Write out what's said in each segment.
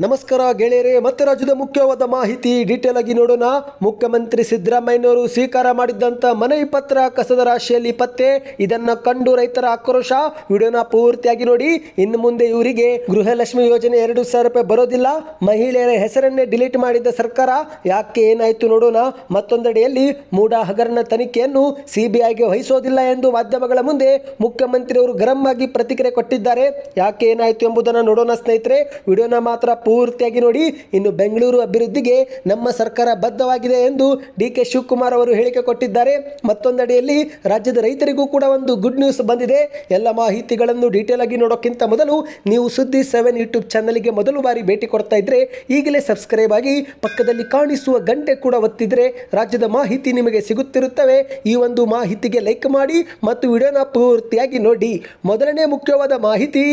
ನಮಸ್ಕಾರ ಗೆಳೆಯರೇ, ಮತ್ತೆ ರಾಜ್ಯದ ಮುಖ್ಯವಾದ ಮಾಹಿತಿ ಡೀಟೇಲ್ ಆಗಿ ನೋಡೋಣ. ಮುಖ್ಯಮಂತ್ರಿ ಸಿದ್ದರಾಮಯ್ಯನವರು ಸ್ವೀಕಾರ ಮಾಡಿದ್ದಂಥ ಮನೆ ಪತ್ರ ಕಸದ ರಾಶಿಯಲ್ಲಿ ಪತ್ತೆ. ಇದನ್ನ ಕಂಡು ರೈತರ ಆಕ್ರೋಶ. ವಿಡಿಯೋನ ಪೂರ್ತಿಯಾಗಿ ನೋಡಿ. ಇನ್ನು ಮುಂದೆ ಇವರಿಗೆ ಗೃಹಲಕ್ಷ್ಮಿ ಯೋಜನೆ ಎರಡು ಸಾವಿರ ರೂಪಾಯಿ ಬರೋದಿಲ್ಲ. ಮಹಿಳೆಯರ ಹೆಸರನ್ನೇ ಡಿಲೀಟ್ ಮಾಡಿದ್ದ ಸರ್ಕಾರ. ಯಾಕೆ ಏನಾಯ್ತು ನೋಡೋಣ. ಮತ್ತೊಂದೆಡೆಯಲ್ಲಿ ಮೂಡ ಹಗರಣ ತನಿಖೆಯನ್ನು ಸಿಬಿಐಗೆ ವಹಿಸೋದಿಲ್ಲ ಎಂದು ಮಾಧ್ಯಮಗಳ ಮುಂದೆ ಮುಖ್ಯಮಂತ್ರಿಯವರು ಗರಂ ಆಗಿ ಪ್ರತಿಕ್ರಿಯೆ ಕೊಟ್ಟಿದ್ದಾರೆ. ಯಾಕೆ ಏನಾಯ್ತು ಎಂಬುದನ್ನು ನೋಡೋಣ ಸ್ನೇಹಿತರೆ. ವಿಡಿಯೋನ ಮಾತ್ರ ಪೂರ್ತಿಯಾಗಿ ನೋಡಿ ಇನ್ನು ಬೆಂಗಳೂರು ಅಭಿವೃದ್ಧಿಗೆ ನಮ್ಮ ಸರ್ಕಾರ ಬದ್ಧವಾಗಿದೆ ಎಂದು ಡಿ ಕೆ ಶಿವಕುಮಾರ್ ಅವರು ಹೇಳಿಕೆ ಕೊಟ್ಟಿದ್ದಾರೆ. ಮತ್ತೊಂದೆಡೆಯಲ್ಲಿ ರಾಜ್ಯದ ರೈತರಿಗೂ ಕೂಡ ಒಂದು ಗುಡ್ ನ್ಯೂಸ್ ಬಂದಿದೆ. ಎಲ್ಲ ಮಾಹಿತಿಗಳನ್ನು ಡೀಟೇಲ್ ಆಗಿ ನೋಡೋಕ್ಕಿಂತ ಮೊದಲು ನೀವು ಸುದ್ದಿ ಸೆವೆನ್ ಯೂಟ್ಯೂಬ್ ಚಾನಲ್ಗೆ ಮೊದಲು ಬಾರಿ ಭೇಟಿ ಕೊಡ್ತಾ ಇದ್ರೆ ಈಗಲೇ ಸಬ್ಸ್ಕ್ರೈಬ್ ಆಗಿ ಪಕ್ಕದಲ್ಲಿ ಕಾಣಿಸುವ ಗಂಟೆ ಕೂಡ ಒತ್ತಿದ್ರೆ ರಾಜ್ಯದ ಮಾಹಿತಿ ನಿಮಗೆ ಸಿಗುತ್ತಿರುತ್ತವೆ. ಈ ಒಂದು ಮಾಹಿತಿಗೆ ಲೈಕ್ ಮಾಡಿ ಮತ್ತು ವಿಡಿಯೋನ ಪೂರ್ತಿಯಾಗಿ ನೋಡಿ. ಮೊದಲನೇ ಮುಖ್ಯವಾದ ಮಾಹಿತಿ.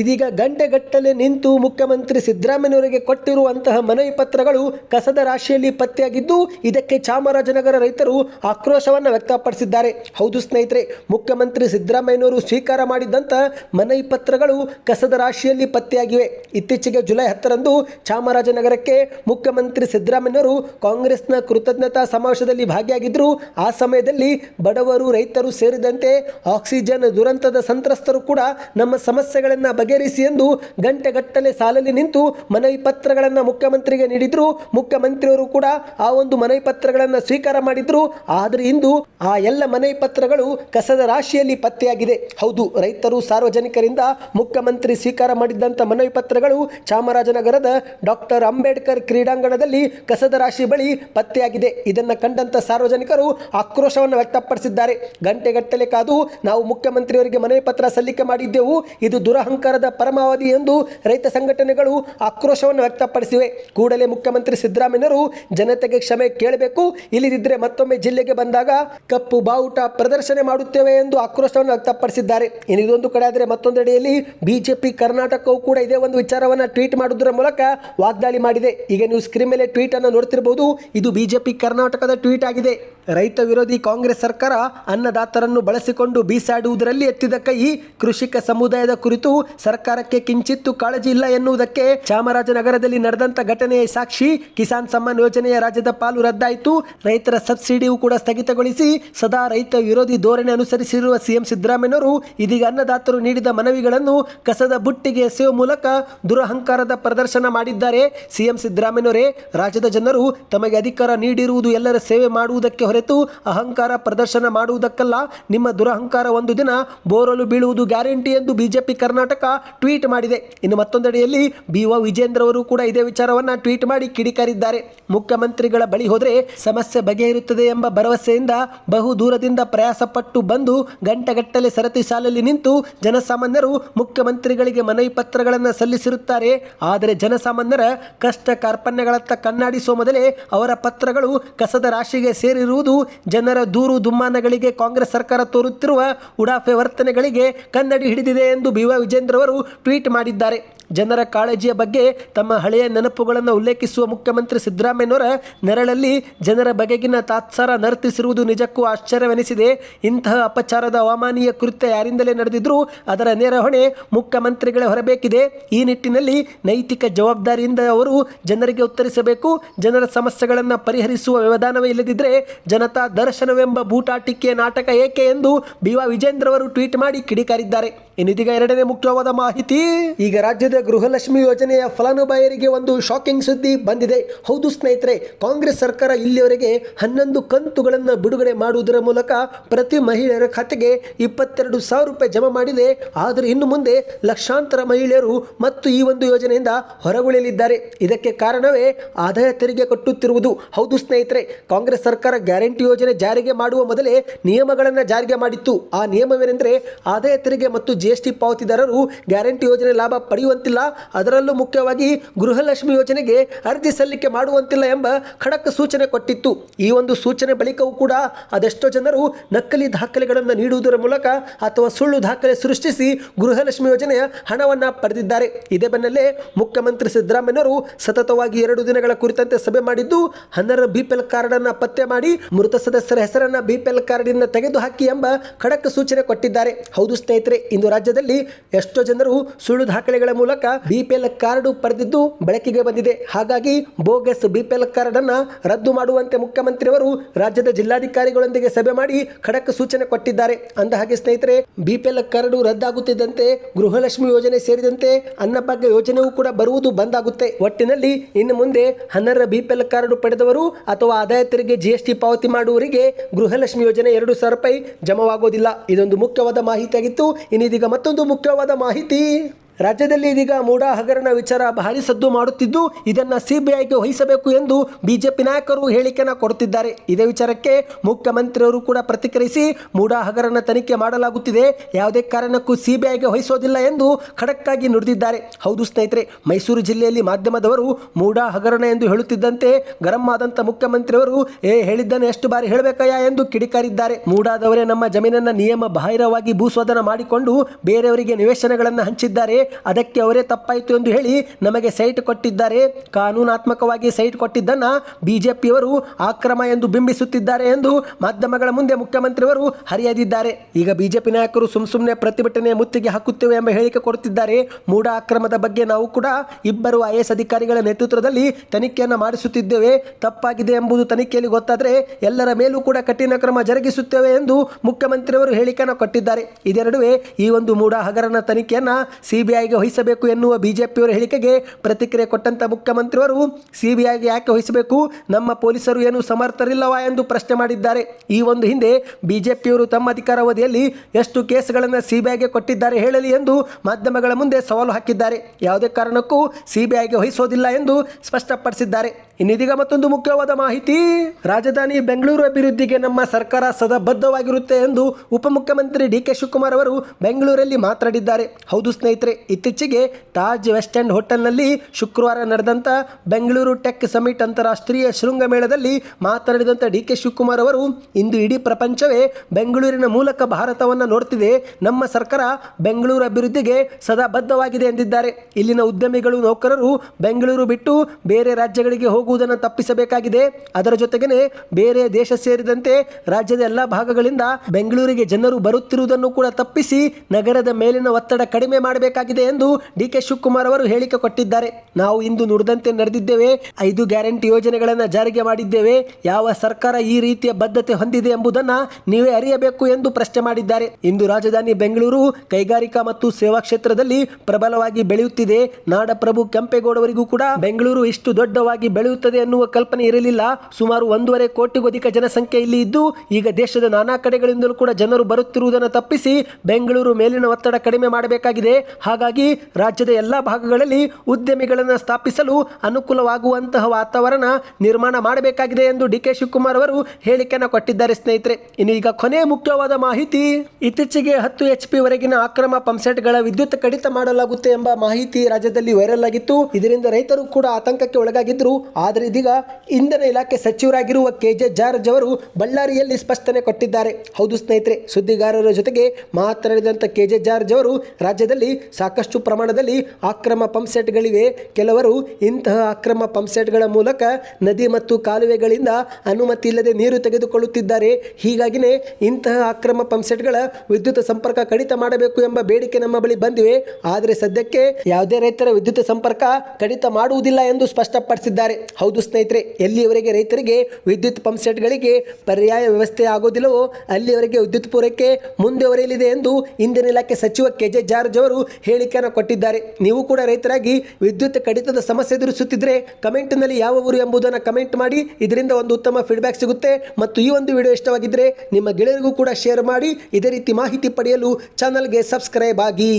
ಇದೀಗ ಗಂಟೆಗಟ್ಟಲೆ ನಿಂತು ಮುಖ್ಯಮಂತ್ರಿ ಸಿದ್ದರಾಮಯ್ಯನವರಿಗೆ ಕೊಟ್ಟಿರುವಂತಹ ಮನವಿ ಪತ್ರಗಳು ಕಸದ ರಾಶಿಯಲ್ಲಿ ಪತ್ತೆಯಾಗಿದ್ದು, ಇದಕ್ಕೆ ಚಾಮರಾಜನಗರ ರೈತರು ಆಕ್ರೋಶವನ್ನು ವ್ಯಕ್ತಪಡಿಸಿದ್ದಾರೆ. ಹೌದು ಸ್ನೇಹಿತರೆ, ಮುಖ್ಯಮಂತ್ರಿ ಸಿದ್ದರಾಮಯ್ಯನವರು ಸ್ವೀಕಾರ ಮಾಡಿದ್ದಂಥ ಮನವಿ ಪತ್ರಗಳು ಕಸದ ರಾಶಿಯಲ್ಲಿ ಪತ್ತೆಯಾಗಿವೆ. ಇತ್ತೀಚೆಗೆ ಜುಲೈ ಹತ್ತರಂದು ಚಾಮರಾಜನಗರಕ್ಕೆ ಮುಖ್ಯಮಂತ್ರಿ ಸಿದ್ದರಾಮಯ್ಯನವರು ಕಾಂಗ್ರೆಸ್ನ ಕೃತಜ್ಞತಾ ಸಮಾವೇಶದಲ್ಲಿ ಭಾಗಿಯಾಗಿದ್ದರು. ಆ ಸಮಯದಲ್ಲಿ ಬಡವರು ರೈತರು ಸೇರಿದಂತೆ ಆಕ್ಸಿಜನ್ ದುರಂತದ ಸಂತ್ರಸ್ತರು ಕೂಡ ನಮ್ಮ ಸಮಸ್ಯೆಗಳನ್ನು ಬಗೆಹರಿಸಿ ಎಂದು ಗಂಟೆಗಟ್ಟಲೆ ಸಾಲಲ್ಲಿ ನಿಂತು ಮನವಿ ಪತ್ರಗಳನ್ನು ಮುಖ್ಯಮಂತ್ರಿಗೆ ನೀಡಿದ್ರು. ಮುಖ್ಯಮಂತ್ರಿಯವರು ಕೂಡ ಆ ಒಂದು ಮನವಿ ಪತ್ರಗಳನ್ನು ಸ್ವೀಕಾರ ಮಾಡಿದ್ರು. ಆದರೆ ಇಂದು ಆ ಎಲ್ಲ ಮನವಿ ಪತ್ರಗಳು ಕಸದ ರಾಶಿಯಲ್ಲಿ ಪತ್ತೆಯಾಗಿದೆ. ಹೌದು, ರೈತರು ಸಾರ್ವಜನಿಕರಿಂದ ಮುಖ್ಯಮಂತ್ರಿ ಸ್ವೀಕಾರ ಮಾಡಿದ್ದಂಥ ಮನವಿ ಪತ್ರಗಳು ಚಾಮರಾಜನಗರದ ಡಾಕ್ಟರ್ ಅಂಬೇಡ್ಕರ್ ಕ್ರೀಡಾಂಗಣದಲ್ಲಿ ಕಸದ ರಾಶಿ ಬಳಿ ಪತ್ತೆಯಾಗಿದೆ. ಇದನ್ನು ಕಂಡಂತ ಸಾರ್ವಜನಿಕರು ಆಕ್ರೋಶವನ್ನು ವ್ಯಕ್ತಪಡಿಸಿದ್ದಾರೆ. ಗಂಟೆಗಟ್ಟಲೆ ಕಾದು ನಾವು ಮುಖ್ಯಮಂತ್ರಿಯವರಿಗೆ ಮನವಿ ಪತ್ರ ಸಲ್ಲಿಕೆ ಮಾಡಿದ್ದೆವು. ಇದು ದುರಹಂಕಾರದ ಪರಮಾವಧಿ ಎಂದು ರೈತ ಸಂಘಟನೆಗಳು ಆಕ್ರೋಶವನ್ನು ವ್ಯಕ್ತಪಡಿಸಿವೆ. ಕೂಡಲೇ ಮುಖ್ಯಮಂತ್ರಿ ಸಿದ್ದರಾಮಯ್ಯರು ಜನತೆಗೆ ಕ್ಷಮೆ ಕೇಳಬೇಕು, ಇಲ್ಲದಿದ್ದರೆ ಮತ್ತೊಮ್ಮೆ ಜಿಲ್ಲೆಗೆ ಬಂದಾಗ ಕಪ್ಪು ಬಾವುಟ ಪ್ರದರ್ಶನ ಮಾಡುತ್ತೇವೆ ಎಂದು ಆಕ್ರೋಶವನ್ನು ವ್ಯಕ್ತಪಡಿಸಿದ್ದಾರೆ. ಇನ್ನು ಇದೊಂದು ಕಡೆ ಆದರೆ ಮತ್ತೊಂದೆಡೆಯಲ್ಲಿ ಬಿಜೆಪಿ, ಕರ್ನಾಟಕವು ಕೂಡ ಇದೇ ಒಂದು ವಿಚಾರವನ್ನು ಟ್ವೀಟ್ ಮಾಡುವುದರ ಮೂಲಕ ವಾಗ್ದಾಳಿ ಮಾಡಿದೆ. ಈಗ ನೀವು ಸ್ಕ್ರೀನ್ ಮೇಲೆ ಟ್ವೀಟ್ ಅನ್ನು ನೋಡ್ತಿರಬಹುದು ಇದು ಬಿಜೆಪಿ, ಕರ್ನಾಟಕದ ಟ್ವೀಟ್ ಆಗಿದೆ. ರೈತ ವಿರೋಧಿ ಕಾಂಗ್ರೆಸ್ ಸರ್ಕಾರ ಅನ್ನದಾತರನ್ನು ಬಳಸಿಕೊಂಡು ಬೀಸಾಡುವುದರಲ್ಲಿ ಎತ್ತಿದ ಕೈ. ಕೃಷಿಕ ಸಮುದಾಯದ ಕುರಿತು ಸರ್ಕಾರಕ್ಕೆ ಕಿಂಚಿತ್ತು ಕಾಳಜಿ ಇಲ್ಲ ಎನ್ನುವುದಕ್ಕೆ ಚಾಮರಾಜನಗರದಲ್ಲಿ ನಡೆದಂತ ಘಟನೆಯ ಸಾಕ್ಷಿ. ಕಿಸಾನ್ ಸಮ್ಮಾನ್ ಯೋಜನೆಯ ರಾಜ್ಯದ ಪಾಲು ರದ್ದಾಯಿತು. ರೈತರ ಸಬ್ಸಿಡಿಯೂ ಕೂಡ ಸ್ಥಗಿತಗೊಳಿಸಿ ಸದಾ ರೈತ ವಿರೋಧಿ ಧೋರಣೆ ಅನುಸರಿಸಿರುವ ಸಿಎಂ ಸಿದ್ದರಾಮಯ್ಯನವರು ಇದೀಗ ಅನ್ನದಾತರು ನೀಡಿದ ಮನವಿಗಳನ್ನು ಕಸದ ಬುಟ್ಟಿಗೆ ಎಸೆಯುವ ಮೂಲಕ ದುರಹಂಕಾರದ ಪ್ರದರ್ಶನ ಮಾಡಿದ್ದಾರೆ. ಸಿಎಂ ಸಿದ್ದರಾಮಯ್ಯನವರೇ, ರಾಜ್ಯದ ಜನರು ತಮಗೆ ಅಧಿಕಾರ ನೀಡಿರುವುದು ಎಲ್ಲರ ಸೇವೆ ಮಾಡುವುದಕ್ಕೆ ಹೊರತು ಅಹಂಕಾರ ಪ್ರದರ್ಶನ ಮಾಡುವುದಕ್ಕಲ್ಲ. ನಿಮ್ಮ ದುರಹಂಕಾರ ಒಂದು ದಿನ ಬೋರಲು ಬೀಳುವುದು ಗ್ಯಾರಂಟಿ ಎಂದು ಬಿಜೆಪಿ ಕರ್ನಾಟಕ ಟ್ವೀಟ್ ಮಾಡಿದೆ. ಇನ್ನು ಮತ್ತೊಂದೆಡೆಯಲ್ಲಿ ಬಿ ವ ವಿಜೇಂದ್ರ ಅವರು ಕೂಡ ಇದೇ ವಿಚಾರವನ್ನು ಟ್ವೀಟ್ ಮಾಡಿ ಕಿಡಿಕಾರಿದ್ದಾರೆ. ಮುಖ್ಯಮಂತ್ರಿಗಳ ಬಳಿ ಹೋದರೆ ಸಮಸ್ಯೆ ಬಗೆಹರಿಯುತ್ತದೆ ಎಂಬ ಭರವಸೆಯಿಂದ ಬಹು ದೂರದಿಂದ ಪ್ರಯಾಸಪಟ್ಟು ಬಂದು ಗಂಟೆಗಟ್ಟಲೆ ಸರತಿ ಸಾಲಲ್ಲಿ ನಿಂತು ಜನಸಾಮಾನ್ಯರು ಮುಖ್ಯಮಂತ್ರಿಗಳಿಗೆ ಮನವಿ ಪತ್ರಗಳನ್ನು ಸಲ್ಲಿಸಿರುತ್ತಾರೆ. ಆದರೆ ಜನಸಾಮಾನ್ಯರ ಕಷ್ಟ ಕಾರ್ಪಣ್ಯಗಳತ್ತ ಕಣ್ಣಾಡಿಸುವ ಮೊದಲೇ ಅವರ ಪತ್ರಗಳು ಕಸದ ರಾಶಿಗೆ ಸೇರಿರುವುದು ಜನರ ದೂರು ದುಮ್ಮಾನಗಳಿಗೆ ಕಾಂಗ್ರೆಸ್ ಸರ್ಕಾರ ತೋರುತ್ತಿರುವ ಉಡಾಫೆ ವರ್ತನೆಗಳಿಗೆ ಕನ್ನಡಿ ಹಿಡಿದಿದೆ ಎಂದು ಬಿ ವಿಜೇಂದ್ರ ಅವರು ಟ್ವೀಟ್ ಮಾಡಿದ್ದಾರೆ. ಜನರ ಕಾಳಜಿಯ ಬಗ್ಗೆ ತಮ್ಮ ಹಳೆಯ ನೆನಪುಗಳನ್ನು ಉಲ್ಲೇಖಿಸುವ ಮುಖ್ಯಮಂತ್ರಿ ಸಿದ್ದರಾಮಯ್ಯನವರ ನೆರಳಲ್ಲಿ ಜನರ ಬಗೆಗಿನ ತಾತ್ಸಾರ ನರ್ತಿಸಿರುವುದು ನಿಜಕ್ಕೂ ಆಶ್ಚರ್ಯವೆನಿಸಿದೆ. ಇಂತಹ ಅಪಚಾರದ ಅವಮಾನೀಯ ಕೃತ್ಯ ಯಾರಿಂದಲೇ ನಡೆದಿದ್ರೂ ಅದರ ನೇರ ಹೊಣೆ ಮುಖ್ಯಮಂತ್ರಿಗಳೇ ಹೊರಬೇಕಿದೆ. ಈ ನಿಟ್ಟಿನಲ್ಲಿ ನೈತಿಕ ಜವಾಬ್ದಾರಿಯಿಂದ ಅವರು ಜನರಿಗೆ ಉತ್ತರಿಸಬೇಕು. ಜನರ ಸಮಸ್ಯೆಗಳನ್ನು ಪರಿಹರಿಸುವ ವ್ಯವಧಾನವೇ ಇಲ್ಲದಿದ್ದರೆ ಜನತಾ ದರ್ಶನವೆಂಬ ಬೂಟಾಟಿಕೆಯ ನಾಟಕ ಏಕೆ ಎಂದು ಬಿ ವಿಜೇಂದ್ರವರು ವಿಜೇಂದ್ರ ಅವರು ಟ್ವೀಟ್ ಮಾಡಿ ಕಿಡಿಕಾರಿದ್ದಾರೆ. ಇನ್ನಿದೀಗ ಎರಡನೇ ಮುಖ್ಯವಾದ ಮಾಹಿತಿ. ಈಗ ರಾಜ್ಯದ ಗೃಹಲಕ್ಷ್ಮಿ ಯೋಜನೆಯ ಫಲಾನುಭವಿಯರಿಗೆ ಒಂದು ಶಾಕಿಂಗ್ ಸುದ್ದಿ ಬಂದಿದೆ. ಹೌದು ಸ್ನೇಹಿತರೆ, ಕಾಂಗ್ರೆಸ್ ಸರ್ಕಾರ ಇಲ್ಲಿಯವರೆಗೆ ಹನ್ನೊಂದು ಕಂತುಗಳನ್ನು ಬಿಡುಗಡೆ ಮಾಡುವುದರ ಮೂಲಕ ಪ್ರತಿ ಮಹಿಳೆಯರ ಖಾತೆಗೆ ಇಪ್ಪತ್ತೆರಡು ಸಾವಿರ ರೂಪಾಯಿ ಜಮಾ ಮಾಡಿದೆ. ಆದರೆ ಇನ್ನು ಮುಂದೆ ಲಕ್ಷಾಂತರ ಮಹಿಳೆಯರು ಮತ್ತು ಈ ಒಂದು ಯೋಜನೆಯಿಂದ ಹೊರಗುಳಿಯಲಿದ್ದಾರೆ. ಇದಕ್ಕೆ ಕಾರಣವೇ ಆದಾಯ ತೆರಿಗೆ ಕಟ್ಟುತ್ತಿರುವುದು. ಹೌದು ಸ್ನೇಹಿತರೆ, ಕಾಂಗ್ರೆಸ್ ಸರ್ಕಾರ ಗ್ಯಾರಂಟಿ ಯೋಜನೆ ಜಾರಿಗೆ ಮಾಡುವ ಮೊದಲೇ ನಿಯಮಗಳನ್ನು ಜಾರಿಗೆ ಮಾಡಿತ್ತು. ಆ ನಿಯಮವೇನೆಂದರೆ ಆದಾಯ ತೆರಿಗೆ ಮತ್ತು ಜಿ ಪಾವತಿದಾರರು ಗ್ಯಾರಂಟಿ ಯೋಜನೆ ಲಾಭ ಪಡೆಯುವಂತಿಲ್ಲ. ಅದರಲ್ಲೂ ಮುಖ್ಯವಾಗಿ ಗೃಹಲಕ್ಷ್ಮಿ ಯೋಜನೆಗೆ ಅರ್ಜಿ ಸಲ್ಲಿಕೆ ಮಾಡುವಂತಿಲ್ಲ ಎಂಬ ಖಡಕ್ ಸೂಚನೆ ಕೊಟ್ಟಿತ್ತು. ಈ ಒಂದು ಸೂಚನೆ ಬಳಿಕವೂ ಕೂಡ ಅದೆಷ್ಟೋ ಜನರು ನಕಲಿ ದಾಖಲೆಗಳನ್ನು ನೀಡುವುದರ ಮೂಲಕ ಅಥವಾ ಸುಳ್ಳು ದಾಖಲೆ ಸೃಷ್ಟಿಸಿ ಗೃಹಲಕ್ಷ್ಮಿ ಯೋಜನೆಯ ಹಣವನ್ನು ಪಡೆದಿದ್ದಾರೆ. ಇದೇ ಬೆನ್ನಲ್ಲೇ ಮುಖ್ಯಮಂತ್ರಿ ಸಿದ್ದರಾಮಯ್ಯರು ಸತತವಾಗಿ ಎರಡು ದಿನಗಳ ಕುರಿತಂತೆ ಸಭೆ ಮಾಡಿದ್ದು, ಹನ್ನೆರಡು ಬಿಪಿಎಲ್ ಕಾರ್ಡ್ ಅನ್ನು ಪತ್ತೆ ಮಾಡಿ ಮೃತ ಸದಸ್ಯರ ಹೆಸರನ್ನ ಬಿಪಿಎಲ್ ಕಾರ್ಡ್ ಇಂದ ತೆಗೆದುಹಾಕಿ ಎಂಬ ಖಡಕ್ ಸೂಚನೆ ಕೊಟ್ಟಿದ್ದಾರೆ. ಹೌದು ಸ್ನೇಹಿತರೆ, ಇಂದು ರಾಜ್ಯದಲ್ಲಿ ಎಷ್ಟೋ ಜನರು ಸುಳ್ಳು ದಾಖಲೆಗಳ ಮೂಲಕ ಬಿಪಿಎಲ್ ಕಾರ್ಡ್ ಪಡೆದಿದ್ದು ಬೆಳಕಿಗೆ ಬಂದಿದೆ. ಹಾಗಾಗಿ ಬೋಗಸ್ ಬಿಪಿಎಲ್ ಕಾರ್ಡ್ ಅನ್ನ ರದ್ದು ಮಾಡುವಂತೆ ಮುಖ್ಯಮಂತ್ರಿಯವರು ರಾಜ್ಯದ ಜಿಲ್ಲಾಧಿಕಾರಿಗಳೊಂದಿಗೆ ಸಭೆ ಮಾಡಿ ಖಡಕ್ ಸೂಚನೆ ಕೊಟ್ಟಿದ್ದಾರೆ. ಅಂದ ಹಾಗೆ ಸ್ನೇಹಿತರೆ ಬಿಪಿಎಲ್ ಕಾರ್ಡ್ ರದ್ದಾಗುತ್ತಿದ್ದಂತೆ, ಗೃಹಲಕ್ಷ್ಮಿ ಯೋಜನೆ ಸೇರಿದಂತೆ ಅನ್ನಭಾಗ್ಯ ಯೋಜನೆಯೂ ಕೂಡ ಬರುವುದು ಬಂದ್ ಆಗುತ್ತೆ ಒಟ್ಟಿನಲ್ಲಿ ಇನ್ನು ಮುಂದೆ ಹನ್ನರ ಬಿಪಿಎಲ್ ಕಾರ್ಡ್ ಪಡೆದವರು ಅಥವಾ ಆದಾಯ ತೆರಿಗೆ ಜಿಎಸ್ಟಿ ಪಾವತಿ ಮಾಡುವವರಿಗೆ ಗೃಹಲಕ್ಷ್ಮಿ ಯೋಜನೆ ಎರಡು ಸಾವಿರ ರೂಪಾಯಿ ಜಮವಾಗೋದಿಲ್ಲ. ಇದೊಂದು ಮುಖ್ಯವಾದ ಮಾಹಿತಿಯಾಗಿತ್ತು. ಇನ್ನಿದೀಗ ಮತ್ತೊಂದು ಮುಖ್ಯವಾದ ಮಾಹಿತಿ. ರಾಜ್ಯದಲ್ಲಿ ಇದೀಗ ಮೂಡ ಹಗರಣ ವಿಚಾರ ಭಾರಿ ಸದ್ದು ಮಾಡುತ್ತಿದ್ದು, ಇದನ್ನ ಸಿಬಿಐಗೆ ವಹಿಸಬೇಕು ಎಂದು ಬಿಜೆಪಿ ನಾಯಕರು ಹೇಳಿಕೆಯನ್ನು ಕೊಡುತ್ತಿದ್ದಾರೆ. ಇದೇ ವಿಚಾರಕ್ಕೆ ಮುಖ್ಯಮಂತ್ರಿಯವರು ಕೂಡ ಪ್ರತಿಕ್ರಿಯಿಸಿ ಮೂಡ ಹಗರಣ ತನಿಖೆ ಮಾಡಲಾಗುತ್ತಿದೆ. ಯಾವುದೇ ಕಾರಣಕ್ಕೂ ಸಿಬಿಐಗೆ ವಹಿಸೋದಿಲ್ಲ ಎಂದು ಖಡಕ್ಕಾಗಿ ನುಡಿದಿದ್ದಾರೆ. ಹೌದು ಸ್ನೇಹಿತರೆ, ಮೈಸೂರು ಜಿಲ್ಲೆಯಲ್ಲಿ ಮಾಧ್ಯಮದವರು ಮೂಡ ಹಗರಣ ಎಂದು ಹೇಳುತ್ತಿದ್ದಂತೆ ಗರಂ ಆದಂಥ ಮುಖ್ಯಮಂತ್ರಿಯವರು, ಏ, ಹೇಳಿದ್ದನ್ನು ಎಷ್ಟು ಬಾರಿ ಹೇಳಬೇಕಯ್ಯ? ಎಂದು ಕಿಡಿಕಾರಿದ್ದಾರೆ. ಮೂಡಾದವರೇ ನಮ್ಮ ಜಮೀನನ್ನ ನಿಯಮ ಬಾಹಿರವಾಗಿ ಭೂಸ್ವಾಧನ ಮಾಡಿಕೊಂಡು ಬೇರೆಯವರಿಗೆ ನಿವೇಶನಗಳನ್ನು ಹಂಚಿದ್ದಾರೆ. ಅದಕ್ಕೆ ಅವರೇ ತಪ್ಪಾಯಿತು ಎಂದು ಹೇಳಿ ನಮಗೆ ಸೈಟ್ ಕೊಟ್ಟಿದ್ದಾರೆ. ಕಾನೂನಾತ್ಮಕವಾಗಿ ಸೈಟ್ ಕೊಟ್ಟಿದ್ದನ್ನ ಬಿಜೆಪಿಯವರು ಆಕ್ರಮ ಎಂದು ಬಿಂಬಿಸುತ್ತಿದ್ದಾರೆ ಎಂದು ಮಾಧ್ಯಮಗಳ ಮುಂದೆ ಮುಖ್ಯಮಂತ್ರಿಯವರು ಹರಿಯದಿದ್ದಾರೆ. ಈಗ ಬಿಜೆಪಿ ನಾಯಕರು ಸುಮ್ ಸುಮ್ಮನೆ ಪ್ರತಿಭಟನೆ ಮುತ್ತಿಗೆ ಹಾಕುತ್ತೇವೆ ಎಂಬ ಹೇಳಿಕೆ ಕೊಡುತ್ತಿದ್ದಾರೆ. ಮೂಢ ಆಕ್ರಮದ ಬಗ್ಗೆ ನಾವು ಕೂಡ ಇಬ್ಬರು ಐ ಅಧಿಕಾರಿಗಳ ನೇತೃತ್ವದಲ್ಲಿ ತನಿಖೆಯನ್ನು ಮಾಡಿಸುತ್ತಿದ್ದೇವೆ. ತಪ್ಪಾಗಿದೆ ಎಂಬುದು ತನಿಖೆಯಲ್ಲಿ ಗೊತ್ತಾದರೆ ಎಲ್ಲರ ಮೇಲೂ ಕೂಡ ಕಠಿಣ ಕ್ರಮ ಜರುಗಿಸುತ್ತೇವೆ ಎಂದು ಮುಖ್ಯಮಂತ್ರಿಯವರು ಹೇಳಿಕೆಯನ್ನು ಕೊಟ್ಟಿದ್ದಾರೆ. ಇದೆರಡುವೆ ಈ ಒಂದು ಮೂಢ ಹಗರಣ ತನಿಖೆಯನ್ನ ಸಿಬಿಐಗೆ ವಹಿಸಬೇಕು ಎನ್ನುವ ಬಿಜೆಪಿಯವರ ಹೇಳಿಕೆಗೆ ಪ್ರತಿಕ್ರಿಯೆ ಕೊಟ್ಟಂತ ಮುಖ್ಯಮಂತ್ರಿಯವರು, ಸಿಬಿಐಗೆ ಯಾಕೆ ವಹಿಸಬೇಕು? ನಮ್ಮ ಪೊಲೀಸರು ಏನು ಸಮರ್ಥರಿಲ್ಲವಾ ಎಂದು ಪ್ರಶ್ನೆ ಮಾಡಿದ್ದಾರೆ. ಈ ಒಂದು ಹಿಂದೆ ಬಿಜೆಪಿಯವರು ತಮ್ಮ ಅಧಿಕಾರಾವಧಿಯಲ್ಲಿ ಎಷ್ಟು ಕೇಸ್ಗಳನ್ನು ಸಿಬಿಐಗೆ ಕೊಟ್ಟಿದ್ದಾರೆ ಹೇಳಲಿ ಎಂದು ಮಾಧ್ಯಮಗಳ ಮುಂದೆ ಸವಾಲು ಹಾಕಿದ್ದಾರೆ. ಯಾವುದೇ ಕಾರಣಕ್ಕೂ ಸಿಬಿಐಗೆ ವಹಿಸೋದಿಲ್ಲ ಎಂದು ಸ್ಪಷ್ಟಪಡಿಸಿದ್ದಾರೆ. ಇನ್ನಿದೀಗ ಮತ್ತೊಂದು ಮುಖ್ಯವಾದ ಮಾಹಿತಿ. ರಾಜಧಾನಿ ಬೆಂಗಳೂರು ಅಭಿವೃದ್ಧಿಗೆ ನಮ್ಮ ಸರ್ಕಾರ ಸದಾ ಬದ್ಧವಾಗಿರುತ್ತೆ ಎಂದು ಉಪಮುಖ್ಯಮಂತ್ರಿ ಡಿ ಕೆ ಶಿವಕುಮಾರ್ ಅವರು ಬೆಂಗಳೂರಲ್ಲಿ ಮಾತನಾಡಿದ್ದಾರೆ. ಹೌದು ಸ್ನೇಹಿತರೆ ಇತ್ತೀಚೆಗೆ ತಾಜ್ ವೆಸ್ಟ್ ಎಂಡ್ ಹೋಟೆಲ್ನಲ್ಲಿ ಶುಕ್ರವಾರ ನಡೆದಂಥ ಬೆಂಗಳೂರು ಟೆಕ್ ಸಮಿಟ್ ಅಂತಾರಾಷ್ಟ್ರೀಯ ಶೃಂಗಮೇಳದಲ್ಲಿ ಮಾತನಾಡಿದಂಥ ಡಿ ಕೆ ಶಿವಕುಮಾರ್ ಅವರು, ಇಂದು ಇಡೀ ಪ್ರಪಂಚವೇ ಬೆಂಗಳೂರಿನ ಮೂಲಕ ಭಾರತವನ್ನು ನೋಡ್ತಿದೆ. ನಮ್ಮ ಸರ್ಕಾರ ಬೆಂಗಳೂರು ಅಭಿವೃದ್ಧಿಗೆ ಸದಾ ಬದ್ಧವಾಗಿದೆ ಎಂದಿದ್ದಾರೆ. ಇಲ್ಲಿನ ಉದ್ಯಮಿಗಳು, ನೌಕರರು ಬೆಂಗಳೂರು ಬಿಟ್ಟು ಬೇರೆ ರಾಜ್ಯಗಳಿಗೆ ಹೋಗುವುದನ್ನು ತಪ್ಪಿಸಬೇಕಾಗಿದೆ. ಅದರ ಜೊತೆಗೇ ಬೇರೆ ದೇಶ ಸೇರಿದಂತೆ ರಾಜ್ಯದ ಎಲ್ಲ ಭಾಗಗಳಿಂದ ಬೆಂಗಳೂರಿಗೆ ಜನರು ಬರುತ್ತಿರುವುದನ್ನು ಕೂಡ ತಪ್ಪಿಸಿ ನಗರದ ಮೇಲಿನ ಒತ್ತಡ ಕಡಿಮೆ ಮಾಡಬೇಕಾಗಿದೆ. ಎಂದು ಡಿ ಕೆ ಶಿವಕುಮಾರ್ ಅವರು ಹೇಳಿಕೆ ಕೊಟ್ಟಿದ್ದಾರೆ. ನಾವು ಇಂದು ನುಡಿದಂತೆ ನಡೆದಿದ್ದೇವೆ. ಐದು ಗ್ಯಾರಂಟಿ ಯೋಜನೆಗಳನ್ನು ಜಾರಿಗೆ ಮಾಡಿದ್ದೇವೆ. ಯಾವ ಸರ್ಕಾರ ಈ ರೀತಿಯ ಬದ್ಧತೆ ಹೊಂದಿದೆ ಎಂಬುದನ್ನು ನೀವೇ ಅರಿಯಬೇಕು ಎಂದು ಪ್ರಶ್ನೆ ಮಾಡಿದ್ದಾರೆ. ಇಂದು ರಾಜಧಾನಿ ಬೆಂಗಳೂರು ಕೈಗಾರಿಕಾ ಮತ್ತು ಸೇವಾ ಕ್ಷೇತ್ರದಲ್ಲಿ ಪ್ರಬಲವಾಗಿ ಬೆಳೆಯುತ್ತಿದೆ. ನಾಡಪ್ರಭು ಕೆಂಪೇಗೌಡವರಿಗೂ ಕೂಡ ಬೆಂಗಳೂರು ಇಷ್ಟು ದೊಡ್ಡವಾಗಿ ಬೆಳೆಯುತ್ತದೆ ಎನ್ನುವ ಕಲ್ಪನೆ ಇರಲಿಲ್ಲ. ಸುಮಾರು ಒಂದೂವರೆ ಕೋಟಿಗೂ ಅಧಿಕ ಜನಸಂಖ್ಯೆ ಇಲ್ಲಿ ಇದ್ದು, ಈಗ ದೇಶದ ನಾನಾ ಕಡೆಗಳಿಂದಲೂ ಕೂಡ ಜನರು ಬರುತ್ತಿರುವುದನ್ನು ತಪ್ಪಿಸಿ ಬೆಂಗಳೂರು ಮೇಲಿನ ಒತ್ತಡ ಕಡಿಮೆ ಮಾಡಬೇಕಾಗಿದೆ. ಹಾಗಾಗಿ ರಾಜ್ಯದ ಎಲ್ಲ ಭಾಗಗಳಲ್ಲಿ ಉದ್ಯಮಿಗಳನ್ನು ಸ್ಥಾಪಿಸಲು ಅನುಕೂಲವಾಗುವಂತಹ ವಾತಾವರಣ ನಿರ್ಮಾಣ ಮಾಡಬೇಕಾಗಿದೆ ಎಂದು ಡಿ ಕೆ ಶಿವಕುಮಾರ್ ಅವರು ಹೇಳಿಕೆಯನ್ನು ಕೊಟ್ಟಿದ್ದಾರೆ ಸ್ನೇಹಿತರೆ. ಇನ್ನು ಈಗ ಕೊನೆ ಮುಖ್ಯವಾದ ಮಾಹಿತಿ, ಇತ್ತೀಚೆಗೆ ಹತ್ತು ಎಚ್ ಪಿ ವರೆಗಿನ ಅಕ್ರಮ ಪಂಪ್ಸೆಟ್ಗಳ ವಿದ್ಯುತ್ ಕಡಿತ ಮಾಡಲಾಗುತ್ತೆ ಎಂಬ ಮಾಹಿತಿ ರಾಜ್ಯದಲ್ಲಿ ವೈರಲ್ ಆಗಿತ್ತು. ಇದರಿಂದ ರೈತರು ಕೂಡ ಆತಂಕಕ್ಕೆ ಒಳಗಾಗಿದ್ರು ಆದರೆ ಇದೀಗ ಇಂಧನ ಇಲಾಖೆ ಸಚಿವರಾಗಿರುವ ಕೆ ಜೆ ಜಾರ್ಜ್ ಅವರು ಬಳ್ಳಾರಿಯಲ್ಲಿ ಸ್ಪಷ್ಟನೆ ಕೊಟ್ಟಿದ್ದಾರೆ. ಹೌದು ಸ್ನೇಹಿತರೆ, ಸುದ್ದಿಗಾರರ ಜೊತೆಗೆ ಮಾತನಾಡಿದಂಥ ಕೆ ಜೆ ಜಾರ್ಜ್ ಅವರು ರಾಜ್ಯದಲ್ಲಿ ಸಾಕಷ್ಟು ಪ್ರಮಾಣದಲ್ಲಿ ಅಕ್ರಮ ಪಂಪ್ಸೆಟ್ಗಳಿವೆ ಕೆಲವರು ಇಂತಹ ಅಕ್ರಮ ಪಂಪ್ಸೆಟ್ಗಳ ಮೂಲಕ ನದಿ ಮತ್ತು ಕಾಲುವೆಗಳಿಂದ ಅನುಮತಿ ಇಲ್ಲದೆ ನೀರು ತೆಗೆದುಕೊಳ್ಳುತ್ತಿದ್ದಾರೆ. ಹೀಗಾಗಿನೇ ಇಂತಹ ಅಕ್ರಮ ಪಂಪ್ಸೆಟ್ಗಳ ವಿದ್ಯುತ್ ಸಂಪರ್ಕ ಕಡಿತ ಮಾಡಬೇಕು ಎಂಬ ಬೇಡಿಕೆ ನಮ್ಮ ಬಳಿ ಬಂದಿವೆ. ಆದರೆ ಸದ್ಯಕ್ಕೆ ಯಾವುದೇ ರೈತರ ವಿದ್ಯುತ್ ಸಂಪರ್ಕ ಕಡಿತ ಮಾಡುವುದಿಲ್ಲ ಎಂದು ಸ್ಪಷ್ಟಪಡಿಸಿದ್ದಾರೆ. ಹೌದು ಸ್ನೇಹಿತರೆ, ಎಲ್ಲಿಯವರೆಗೆ ರೈತರಿಗೆ ವಿದ್ಯುತ್ ಪಂಪ್ಸೆಟ್ಗಳಿಗೆ ಪರ್ಯಾಯ ವ್ಯವಸ್ಥೆ ಆಗೋದಿಲ್ಲವೋ ಅಲ್ಲಿಯವರೆಗೆ ವಿದ್ಯುತ್ ಪೂರೈಕೆ ಮುಂದುವರಿಯಲಿದೆ ಎಂದು ಇಂಧನ ಇಲಾಖೆ ಸಚಿವ ಕೆ ಜೆ ಜಾರ್ಜ್ ಅವರು ಹೇಳಿಕೆಯನ್ನು ಕೊಟ್ಟಿದ್ದಾರೆ. ನೀವು ಕೂಡ ರೈತರಾಗಿ ವಿದ್ಯುತ್ ಕಡಿತದ ಸಮಸ್ಯೆ ಎದುರಿಸುತ್ತಿದ್ದರೆ ಕಮೆಂಟ್ನಲ್ಲಿ ಯಾವ ಊರು ಎಂಬುದನ್ನು ಕಮೆಂಟ್ ಮಾಡಿ. ಇದರಿಂದ ಒಂದು ಉತ್ತಮ ಫೀಡ್ಬ್ಯಾಕ್ ಸಿಗುತ್ತೆ. ಮತ್ತು ಈ ಒಂದು ವಿಡಿಯೋ ಇಷ್ಟವಾಗಿದ್ದರೆ ನಿಮ್ಮ ಗೆಳೆಯರಿಗೂ ಕೂಡ ಶೇರ್ ಮಾಡಿ. ಇದೇ ರೀತಿ ಮಾಹಿತಿ ಪಡೆಯಲು ಚಾನಲ್ಗೆ ಸಬ್ಸ್ಕ್ರೈಬ್ ಆಗಿ.